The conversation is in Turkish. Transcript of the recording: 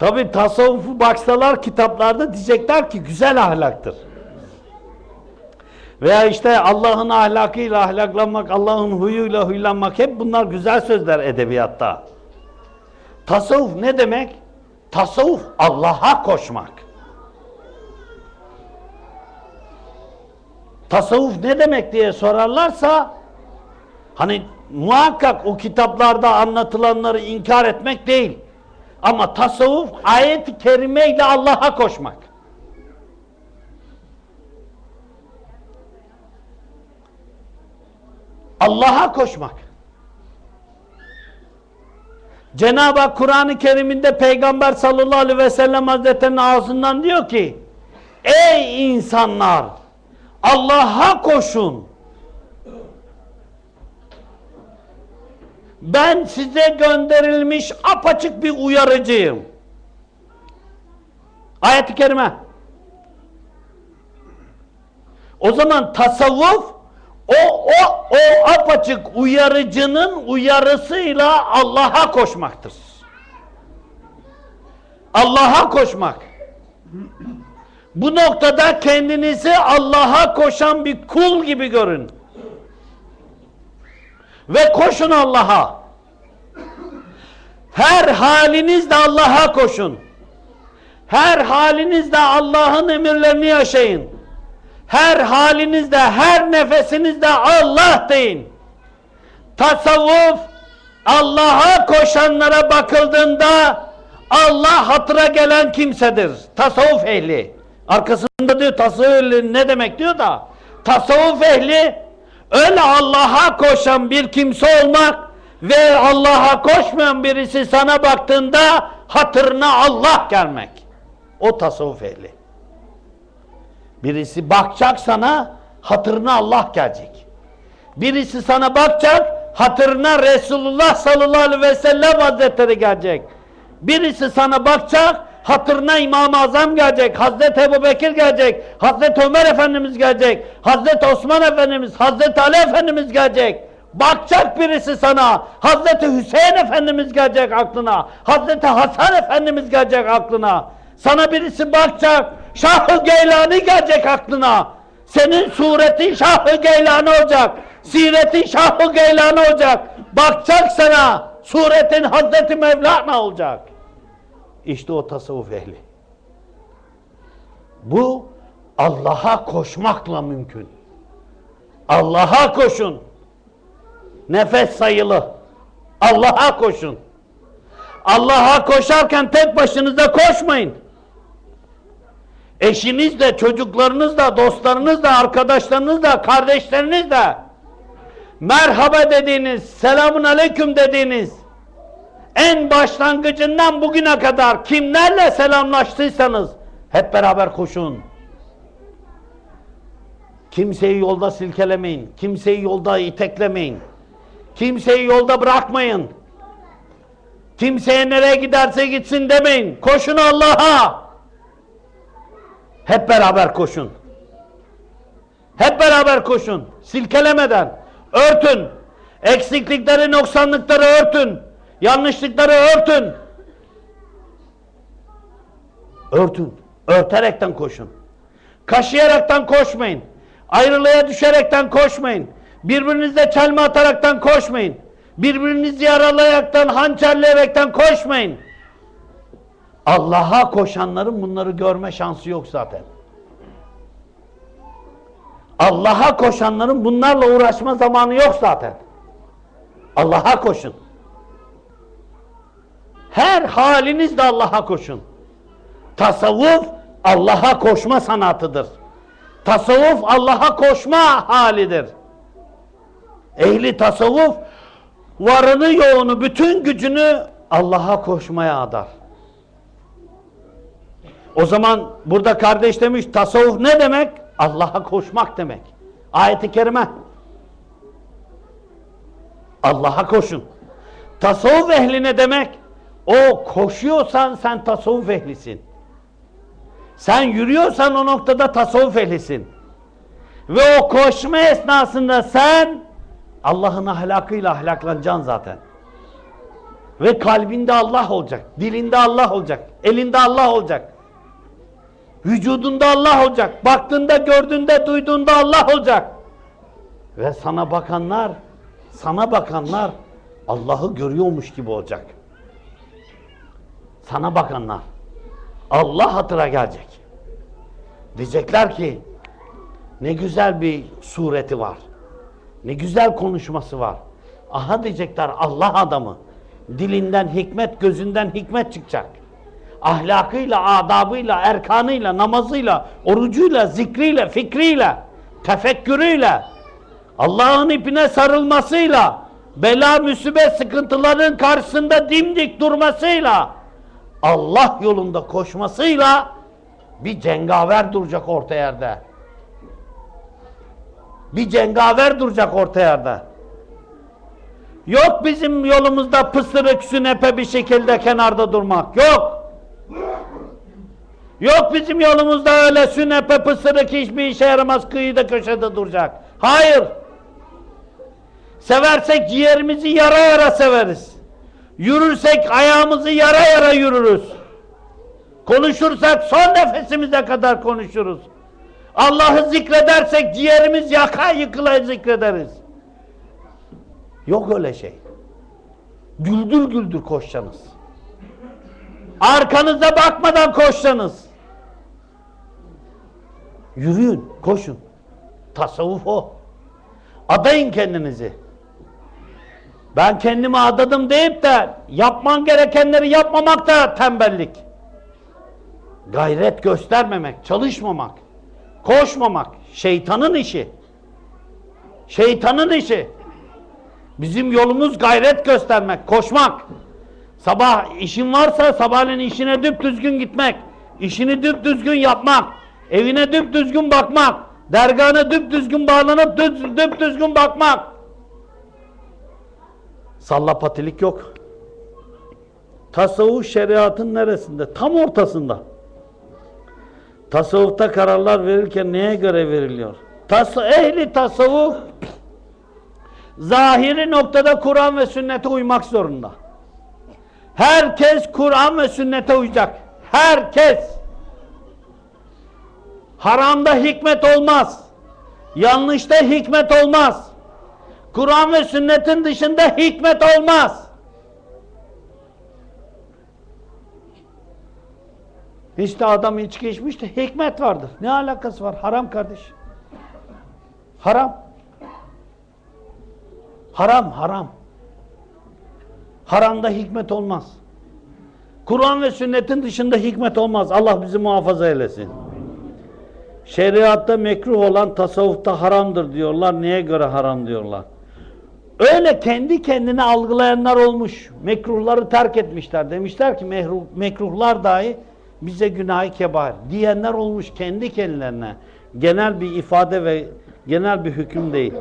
Tabi tasavvufu baksalar kitaplarda diyecekler ki güzel ahlaktır. Veya işte Allah'ın ahlakıyla ahlaklanmak, Allah'ın huyuyla huylanmak hep bunlar güzel sözler edebiyatta. Tasavvuf ne demek? Tasavvuf Allah'a koşmak. Tasavvuf ne demek diye sorarlarsa hani muhakkak o kitaplarda anlatılanları inkar etmek değil. Ama tasavvuf ayet-i kerime ile Allah'a koşmak. Allah'a koşmak. Cenab-ı Hak Kur'an-ı Kerim'inde Peygamber sallallahu aleyhi ve sellem Hazretleri'nin ağzından diyor ki Ey insanlar Allah'a koşun. Ben size gönderilmiş apaçık bir uyarıcıyım. Ayet-i kerime. O zaman tasavvuf o o o apaçık uyarıcının uyarısıyla Allah'a koşmaktır. Allah'a koşmak. Bu noktada kendinizi Allah'a koşan bir kul gibi görün. Ve koşun Allah'a. Her halinizde Allah'a koşun. Her halinizde Allah'ın emirlerini yaşayın. Her halinizde, her nefesinizde Allah deyin. Tasavvuf Allah'a koşanlara bakıldığında Allah hatıra gelen kimsedir. Tasavvuf ehli. Arkasında diyor tasavvuf ehli ne demek diyor da tasavvuf ehli öyle Allah'a koşan bir kimse olmak ve Allah'a koşmayan birisi sana baktığında hatırına Allah gelmek. O tasavvuf ehli. Birisi bakacak sana hatırına Allah gelecek. Birisi sana bakacak hatırına Resulullah sallallahu aleyhi ve sellem hazretleri gelecek. Birisi sana bakacak hatırına İmam-ı Azam gelecek, Hazreti Ebu Bekir gelecek, Hazreti Ömer Efendimiz gelecek, Hazreti Osman Efendimiz, Hazreti Ali Efendimiz gelecek. Bakacak birisi sana, Hazreti Hüseyin Efendimiz gelecek aklına, Hazreti Hasan Efendimiz gelecek aklına. Sana birisi bakacak, Şah-ı Geylani gelecek aklına. Senin suretin Şah-ı Geylani olacak, siretin Şah-ı Geylani olacak. Bakacak sana, suretin Hazreti Mevlana olacak. İşte o tasavvuf ehli. Bu Allah'a koşmakla mümkün. Allah'a koşun. Nefes sayılı. Allah'a koşun. Allah'a koşarken tek başınıza koşmayın. Eşinizle, çocuklarınızla, dostlarınızla, arkadaşlarınızla, kardeşlerinizle merhaba dediğiniz, selamun aleyküm dediğiniz en başlangıcından bugüne kadar kimlerle selamlaştıysanız hep beraber koşun. Kimseyi yolda silkelemeyin. Kimseyi yolda iteklemeyin. Kimseyi yolda bırakmayın. Kimseye nereye giderse gitsin demeyin. Koşun Allah'a. Hep beraber koşun. Hep beraber koşun. Silkelemeden. Örtün. Eksiklikleri, noksanlıkları örtün. Yanlışlıkları örtün. Örtün. Örterekten koşun. Kaşıyaraktan koşmayın. Ayrılığa düşerekten koşmayın. Birbirinizle çelme ataraktan koşmayın. Birbirinizi yaralayaraktan, hançerleyerekten koşmayın. Allah'a koşanların bunları görme şansı yok zaten. Allah'a koşanların bunlarla uğraşma zamanı yok zaten. Allah'a koşun. Her halinizde Allah'a koşun. Tasavvuf Allah'a koşma sanatıdır. Tasavvuf Allah'a koşma halidir. Ehli tasavvuf varını yoğunu bütün gücünü Allah'a koşmaya adar. O zaman burada kardeş demiş tasavvuf ne demek? Allah'a koşmak demek. Ayet-i kerime. Allah'a koşun. Tasavvuf ehli ne demek? O koşuyorsan sen tasavvuf ehlisin. Sen yürüyorsan o noktada tasavvuf ehlisin. Ve o koşma esnasında sen Allah'ın ahlakıyla ahlaklanacaksın zaten. Ve kalbinde Allah olacak, dilinde Allah olacak, elinde Allah olacak. Vücudunda Allah olacak, baktığında, gördüğünde, duyduğunda Allah olacak. Ve sana bakanlar, sana bakanlar Allah'ı görüyormuş gibi olacak. Sana bakanlar Allah hatıra gelecek. Diyecekler ki ne güzel bir sureti var. Ne güzel konuşması var. Aha diyecekler Allah adamı. Dilinden hikmet, gözünden hikmet çıkacak. Ahlakıyla, adabıyla, erkanıyla, namazıyla, orucuyla, zikriyle, fikriyle, tefekkürüyle, Allah'ın ipine sarılmasıyla, bela, müsibet, sıkıntıların karşısında dimdik durmasıyla, Allah yolunda koşmasıyla bir cengaver duracak orta yerde. Bir cengaver duracak orta yerde. Yok bizim yolumuzda pısırık sünepe bir şekilde kenarda durmak. Yok. Yok bizim yolumuzda öyle sünepe pısırık hiçbir işe yaramaz kıyıda köşede duracak. Hayır. Seversek ciğerimizi yara yara severiz. Yürürsek ayağımızı yara yara yürürüz. Konuşursak son nefesimize kadar konuşuruz. Allah'ı zikredersek ciğerimiz yaka yıkıla zikrederiz. Yok öyle şey. Güldür güldür koşacaksınız. Arkanıza bakmadan koşacaksınız. Yürüyün, koşun. Tasavvuf o. Adayın kendinizi. Ben kendimi adadım deyip de yapman gerekenleri yapmamak da tembellik. Gayret göstermemek, çalışmamak, koşmamak şeytanın işi. Şeytanın işi. Bizim yolumuz gayret göstermek, koşmak. Sabah işin varsa sabahleyin işine düp düzgün gitmek. İşini düp düzgün yapmak. Evine düp düzgün bakmak. Dergahına düp düzgün bağlanıp düp, düzgün bakmak. Sallapatilik yok. Tasavvuf şeriatın neresinde? Tam ortasında. Tasavvufta kararlar verirken neye göre veriliyor? Tas ehli tasavvuf zahiri noktada Kur'an ve sünnete uymak zorunda. Herkes Kur'an ve sünnete uyacak. Herkes. Haramda hikmet olmaz. Yanlışta hikmet olmaz. Kur'an ve sünnetin dışında hikmet olmaz. İşte adam içki içmiş de hikmet vardır. Ne alakası var? Haram kardeş. Haram. Haram, haram. Haramda hikmet olmaz. Kur'an ve sünnetin dışında hikmet olmaz. Allah bizi muhafaza eylesin. Şeriatta mekruh olan tasavvufta haramdır diyorlar. Neye göre haram diyorlar? Öyle kendi kendine algılayanlar olmuş. Mekruhları terk etmişler. Demişler ki mehru- mekruhlar dahi bize günahı kebair diyenler olmuş kendi kendilerine. Genel bir ifade ve genel bir hüküm değil.